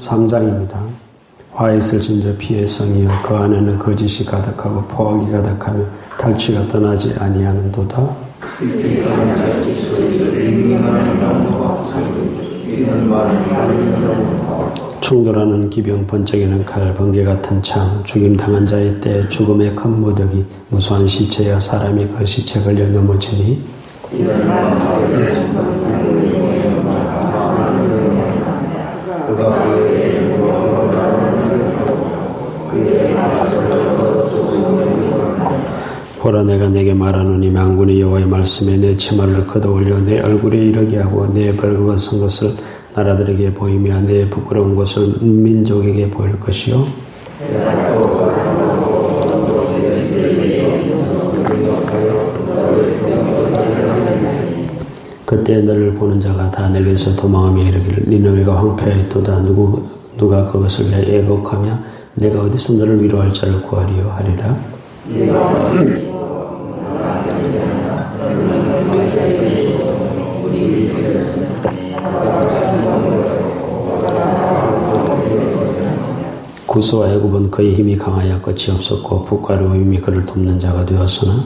3장입니다. 화에 슬진저 피의 성이여 그 안에는 거짓이 가득하고 포악이 가득하며 탈취가 떠나지 아니하는 도다. 충돌하는 기병 번쩍이는 칼 번개 같은 창 죽임 당한 자의 때 죽음의 큰 무더기 무수한 시체야 사람이 그 시체 걸려 넘어지니 보라 내가 내게 말하노니 망군의 여호와의 말씀에 내 치마를 걷어 올려 내 얼굴에 이르게 하고 내 벌거벗은 것을 나라들에게 보이며 내 부끄러운 것을 민족에게 보일 것이요. 그때 너를 보는 자가 다 내게서 도망하며 이르기를 니느웨가 황폐하였도다. 누구 누가 그것을 내 애곡하며 내가 어디서 너를 위로할 자를 구하리요 하리라 구스와 애굽은 그의 힘이 강하여 끝이 없었고 북가로 힘이 그를 돕는 자가 되었으나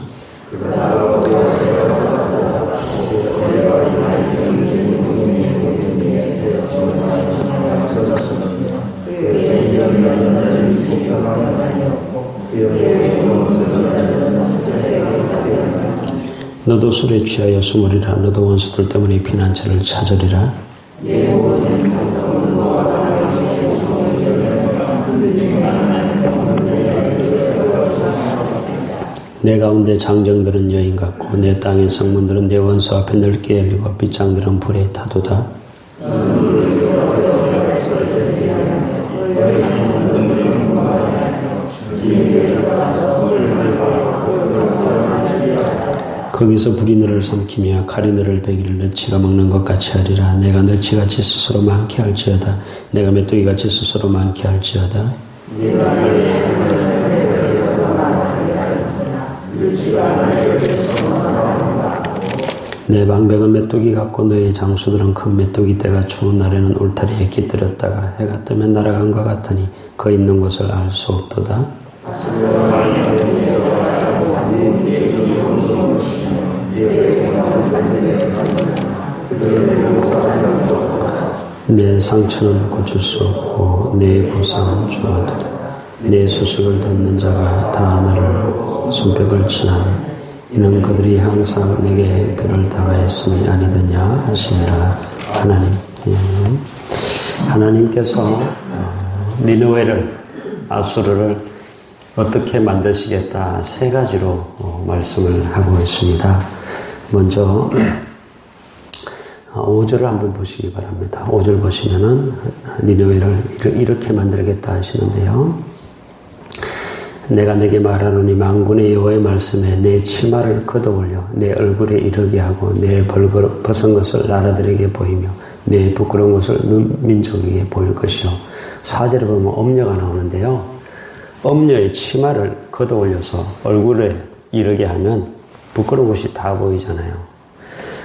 너도 술에 취하여 숨으리라. 너도 원수들 때문에 피난처를 찾으리라. 내 가운데 장정들은 여인 같고 내 땅의 성문들은 내 원수 앞에 넓게 열리고 빗장들은 불에 타도다 거기서 불이 너를 삼키며 칼이 너를 베기를 너치가 먹는 것 같이 하리라. 내가 너치같이 스스로 많게 할지어다. 내가 메뚜기같이 스스로 많게 할지어다. 내 방백은 메뚜기 같고 너의 장수들은 큰 메뚜기 때가 추운 날에는 울타리에 깃들였다가 해가 뜨면 날아간 것 같으니 그 있는 곳을 알 수 없도다 내 상처는 고칠 수 없고 내 부상은 주어도다. 내 소식을 듣는 자가 다 나를 손뼉을 치나니 이는 그들이 항상 내게 행패를 당하였음이 아니더냐 하시니라 하나님 음. 하나님께서 어, 니느웨를 아수르를 어떻게 만드시겠다 세 가지로 어, 말씀을 하고 있습니다. 먼저 5절을 한번 보시기 바랍니다. 5절 보시면은 니느웨를 이렇게 만들겠다 하시는데요. 내가 내게 말하노니 망군의 여호와의 말씀에 내 치마를 걷어올려 내 얼굴에 이르게 하고 내 벌거 벗은 것을 나라들에게 보이며 내 부끄러운 것을 민족에게 보일 것이요. 4절에 보면 엄녀가 나오는데요. 엄녀의 치마를 걷어올려서 얼굴에 이르게 하면 부끄러운 것이 다 보이잖아요.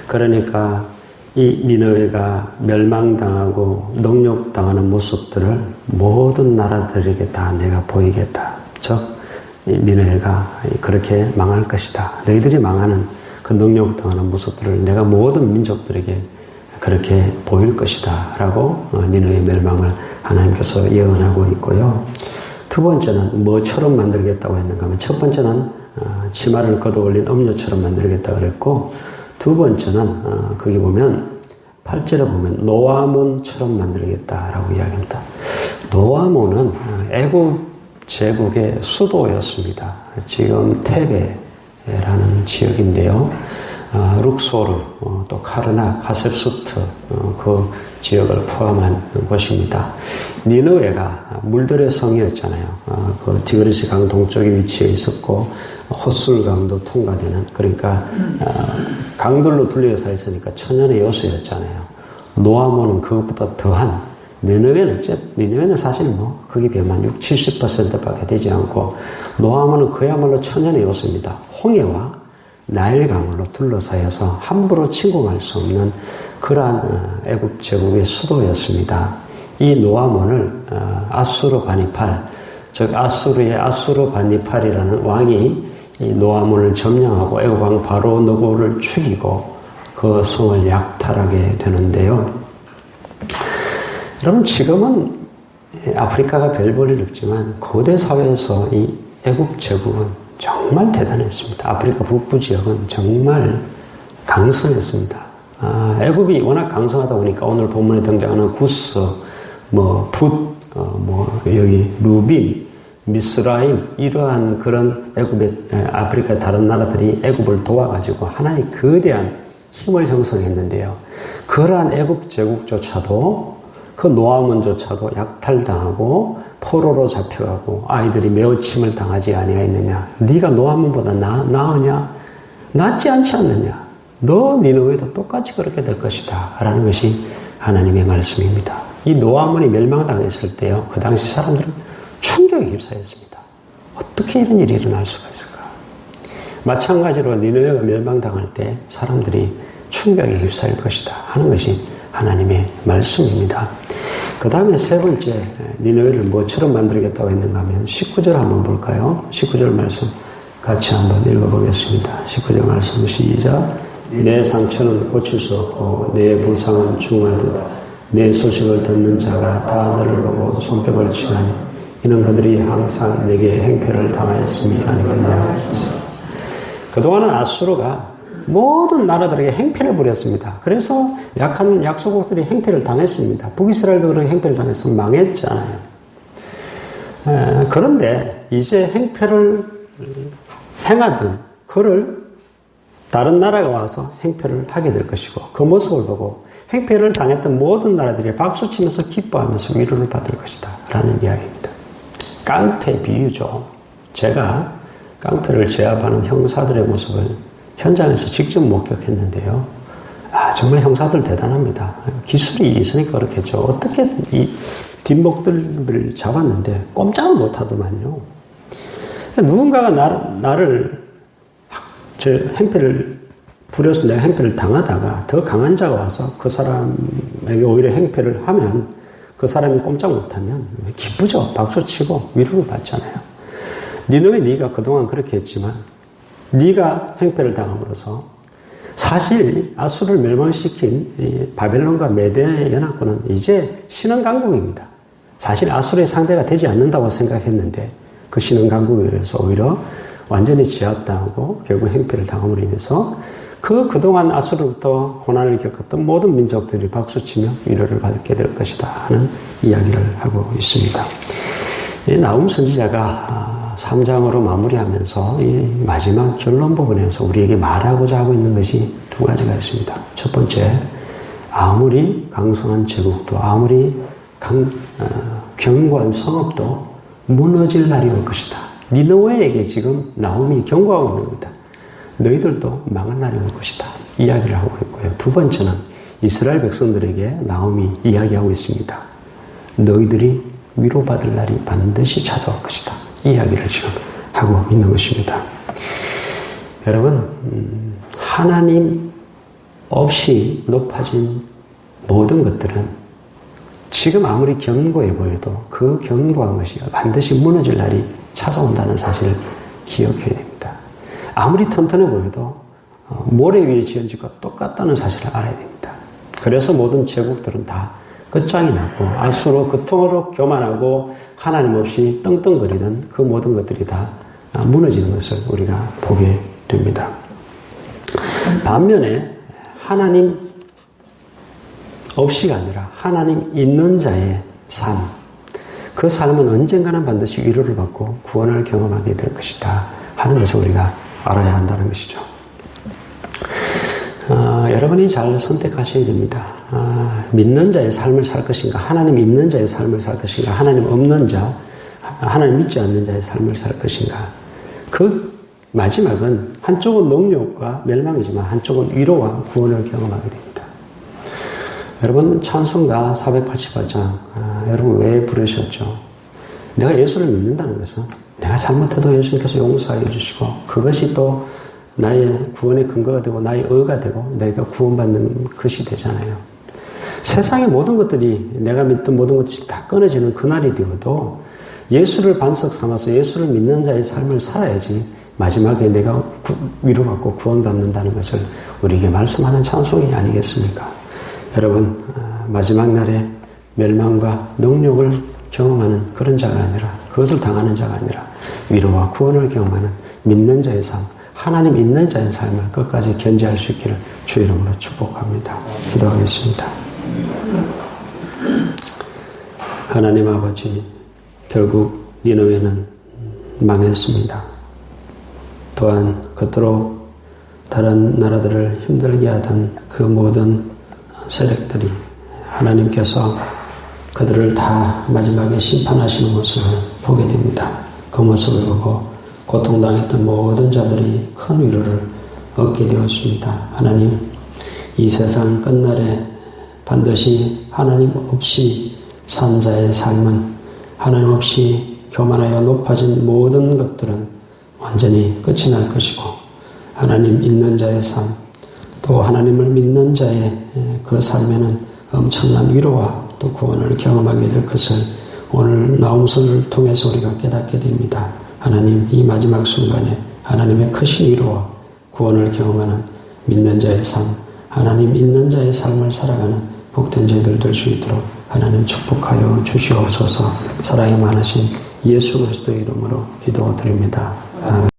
그러니까 이 니느웨가 멸망당하고 농욕당하는 모습들을 모든 나라들에게 다 내가 보이겠다. 즉 니느웨가 그렇게 망할 것이다. 너희들이 망하는 그 농욕당하는 모습들을 내가 모든 민족들에게 그렇게 보일 것이다. 라고 니느웨 멸망을 하나님께서 예언하고 있고요. 두 번째는 뭐처럼 만들겠다고 했는가 하면 첫 번째는 치마를 걷어 올린 음료처럼 만들겠다 그랬고 두 번째는 어, 거기 보면 8절에 보면 노아몬처럼 만들겠다라고 이야기합니다. 노아몬은 어, 애굽 제국의 수도였습니다. 지금 테베라는 지역인데요. 어, 룩소르, 어, 또 카르나, 하셉수트 어, 그 지역을 포함한 곳입니다. 니느웨가 물들의 성이었잖아요. 어, 그 디그리스 강 동쪽에 위치해 있었고 헛술강도 통과되는 그러니까 어, 강들로 둘러서 있으니까 천연의 요소였잖아요. 노아몬은 그것보다 더한 니느웨는 니느웨는 사실 뭐 거기 비하면 6, 70%밖에 되지 않고 노아몬은 그야말로 천연의 요소입니다. 홍해와 나일 강으로 둘러싸여서 함부로 침공할 수 없는 그러한 어, 애굽 제국의 수도였습니다. 이 노아몬을 어, 아수르 바니팔, 즉 아수르의 아수르 바니팔이라는 왕이 이 노아몬을 점령하고 애국왕 바로 너고를 죽이고 그 성을 약탈하게 되는데요. 여러분 지금은 아프리카가 별 볼일 없지만 고대 사회에서 이 애국 제국은 정말 대단했습니다. 아프리카 북부 지역은 정말 강성했습니다. 아, 애국이 워낙 강성하다 보니까 오늘 본문에 등장하는 구스, 뭐 풋, 어, 뭐 여기 루빈, 미스라임 이러한 그런 애굽의 아프리카 다른 나라들이 애굽을 도와가지고 하나의 거대한 힘을 형성했는데요. 그러한 애굽 제국조차도 그 노아몬조차도 약탈당하고 포로로 잡혀가고 아이들이 매우침을 당하지 아니하였느냐? 네가 노아몬보다 나, 나으냐? 낫지 않지 않느냐? 너 니느웨도 똑같이 그렇게 될 것이다. 라는 것이 하나님의 말씀입니다. 이 노아몬이 멸망당했을 때요. 그 당시 사람들은 충격에 휩싸였습니다. 어떻게 이런 일이 일어날 수가 있을까? 마찬가지로 니느웨가 멸망당할 때 사람들이 충격에 휩싸일 것이다 하는 것이 하나님의 말씀입니다. 그 다음에 세 번째 니느웨를 뭐처럼 만들겠다고 했는가 하면 19절 한번 볼까요? 19절 말씀 같이 한번 읽어보겠습니다. 19절 말씀 시작 내 상처는 고칠 수 없고 내 불상은 중하도다 내 소식을 듣는 자가 다 너를 보고 손뼉을 치나니 이는 그들이 항상 내게 행패를 당하였음이 아니겠냐 그동안은 아수르가 모든 나라들에게 행패를 부렸습니다. 그래서 약한 약소국들이 행패를 당했습니다. 북이스라엘도 그렇게 행패를 당해서 망했잖아요. 에, 그런데 이제 행패를 행하던 그를 다른 나라가 와서 행패를 하게 될 것이고 그 모습을 보고 행패를 당했던 모든 나라들이 박수치면서 기뻐하면서 위로를 받을 것이다 라는 이야기입니다. 깡패 비유죠. 제가 깡패를 제압하는 형사들의 모습을 현장에서 직접 목격했는데요. 아, 정말 형사들 대단합니다. 기술이 있으니까 그렇겠죠. 어떻게 이 뒷목들을 잡았는데 꼼짝을 못 하더만요. 누군가가 나, 나를 제 행패를 부려서 내가 행패를 당하다가 더 강한 자가 와서 그 사람에게 오히려 행패를 하면 그 사람이 꼼짝 못하면 기쁘죠. 박수 치고 위로를 받잖아요. 니네 네가 그동안 그렇게 했지만 네가 행패를 당함으로써 사실 아수를 멸망시킨 바벨론과 메대 연합군은 이제 신흥 강국입니다. 사실 아수르의 상대가 되지 않는다고 생각했는데 그 신흥 강국에 의해서 오히려 완전히 제압당하고 결국 행패를 당함으로 인해서 그 그동안 아수르부터 고난을 겪었던 모든 민족들이 박수치며 위로를 받게 될 것이다 하는 이야기를 하고 있습니다. 나움 선지자가 3장으로 마무리하면서 이 마지막 결론 부분에서 우리에게 말하고자 하고 있는 것이 두 가지가 있습니다. 첫 번째, 아무리 강성한 제국도, 아무리 강, 어, 견고한 성읍도 무너질 날이 올 것이다. 니노웨에게 지금 나움이 경고하고 있는 겁니다. 너희들도 망할 날이 올 것이다. 이야기를 하고 있고요. 두 번째는 이스라엘 백성들에게 나움이 이야기하고 있습니다. 너희들이 위로받을 날이 반드시 찾아올 것이다. 이야기를 지금 하고 있는 것입니다. 여러분, 음, 하나님 없이 높아진 모든 것들은 지금 아무리 견고해 보여도 그 견고한 것이 반드시 무너질 날이 찾아온다는 사실을 기억해야 됩니다. 아무리 튼튼해 보여도 어, 모래 위에 지은 집과 똑같다는 사실을 알아야 됩니다. 그래서 모든 제국들은 다 끝장이 났고 아수로 그토록 교만하고 하나님 없이 떵떵거리는 그 모든 것들이 다 무너지는 것을 우리가 보게 됩니다. 반면에 하나님 없이가 아니라 하나님 있는 자의 삶, 그 삶은 언젠가는 반드시 위로를 받고 구원을 경험하게 될 것이다 하는 것을 우리가 알아야 한다는 것이죠. 어, 여러분이 잘 선택하셔야 됩니다. 어, 믿는 자의 삶을 살 것인가, 하나님 있는 자의 삶을 살 것인가, 하나님 없는 자, 하나님 믿지 않는 자의 삶을 살 것인가. 그 마지막은 한쪽은 농욕과 멸망이지만 한쪽은 위로와 구원을 경험하게 됩니다. 여러분 찬송가 488장 아, 여러분 왜 부르셨죠? 내가 예수를 믿는다는 것은 내가 잘못해도 예수님께서 용서해 주시고 그것이 또 나의 구원의 근거가 되고 나의 의가 되고 내가 구원받는 것이 되잖아요. 세상의 모든 것들이 내가 믿던 모든 것들이 다 끊어지는 그날이 되어도 예수를 반석 삼아서 예수를 믿는 자의 삶을 살아야지 마지막에 내가 구- 위로받고 구원받는다는 것을 우리에게 말씀하는 찬송이 아니겠습니까? 여러분 어, 마지막 날에 멸망과 능욕을 경험하는 그런 자가 아니라 그것을 당하는 자가 아니라 위로와 구원을 경험하는 믿는 자의 삶 하나님 있는 자의 삶을 끝까지 견지할 수 있기를 주 이름으로 축복합니다. 기도하겠습니다. 하나님 아버지 결국 니느웨는 망했습니다. 또한 그토록 다른 나라들을 힘들게 하던 그 모든 세력들이 하나님께서 그들을 다 마지막에 심판하시는 모습을 보게 됩니다. 그 모습을 보고 고통당했던 모든 자들이 큰 위로를 얻게 되었습니다. 하나님, 이 세상 끝날에 반드시 하나님 없이 산 자의 삶은 하나님 없이 교만하여 높아진 모든 것들은 완전히 끝이 날 것이고 하나님 있는 자의 삶, 또 하나님을 믿는 자의 그 삶에는 엄청난 위로와 또 구원을 경험하게 될 것을 오늘 나움선을 통해서 우리가 깨닫게 됩니다. 하나님 이 마지막 순간에 하나님의 크신 위로와 구원을 경험하는 믿는 자의 삶, 하나님 있는 자의 삶을 살아가는 복된 저희들 될 수 있도록 하나님 축복하여 주시옵소서. 사랑이 많으신 예수 그리스도의 이름으로 기도드립니다. 아멘.